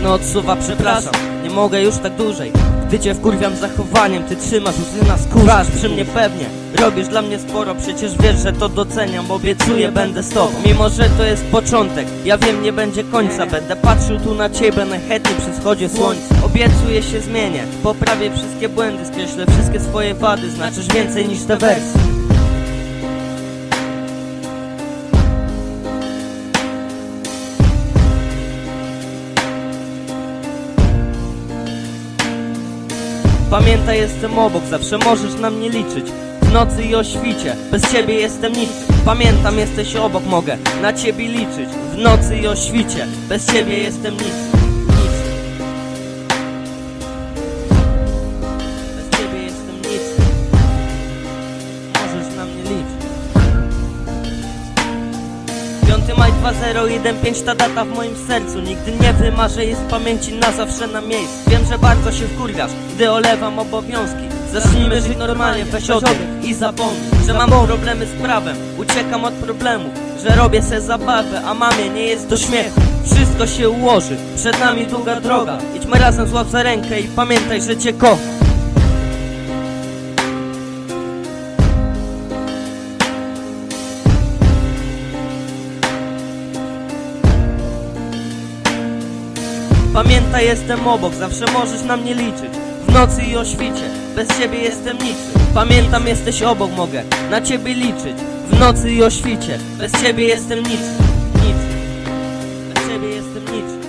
głośno odsuwa, przepraszam. Nie mogę już tak dłużej. Gdy cię wkurwiam zachowaniem, ty trzymasz łzy na skórze. Przy mnie pewnie. Robisz dla mnie sporo, przecież wiesz, że to doceniam. Obiecuję, będę z tobą. Mimo, że to jest początek, ja wiem, nie będzie końca. Będę patrzył tu na ciebie najchętniej przy wschodzie słońca. Obiecuję się zmienię, poprawię wszystkie błędy Skreślę wszystkie swoje wady, znaczysz więcej niż te wersy Pamiętaj, jestem obok, zawsze możesz na mnie liczyć. W nocy i o świcie, bez ciebie jestem niczym Pamiętam, jesteś obok, mogę na ciebie liczyć. W nocy i o świcie, bez ciebie jestem Niczym Bez ciebie jestem niczym Możesz na mnie liczyć maj 2015 ta data w moim sercu. Nigdy nie wymarzę jej z pamięci na zawsze na miejscu. Wiem, że bardzo się wkurwiasz, gdy olewam obowiązki. Zacznijmy żyć normalnie, weź ogień i zapomnij Że mam problemy z prawem, uciekam od problemów Że robię se zabawę, a mamie nie jest do śmiechu. Wszystko się ułoży, przed nami długa droga. Idźmy razem, złap za rękę i pamiętaj, że cię kocham Pamiętaj, jestem obok, zawsze możesz na mnie liczyć. W nocy i o świcie, bez ciebie jestem niczym. Pamiętam, jesteś obok, mogę na ciebie liczyć. W nocy i o świcie, bez ciebie jestem niczym Niczym Bez ciebie jestem niczym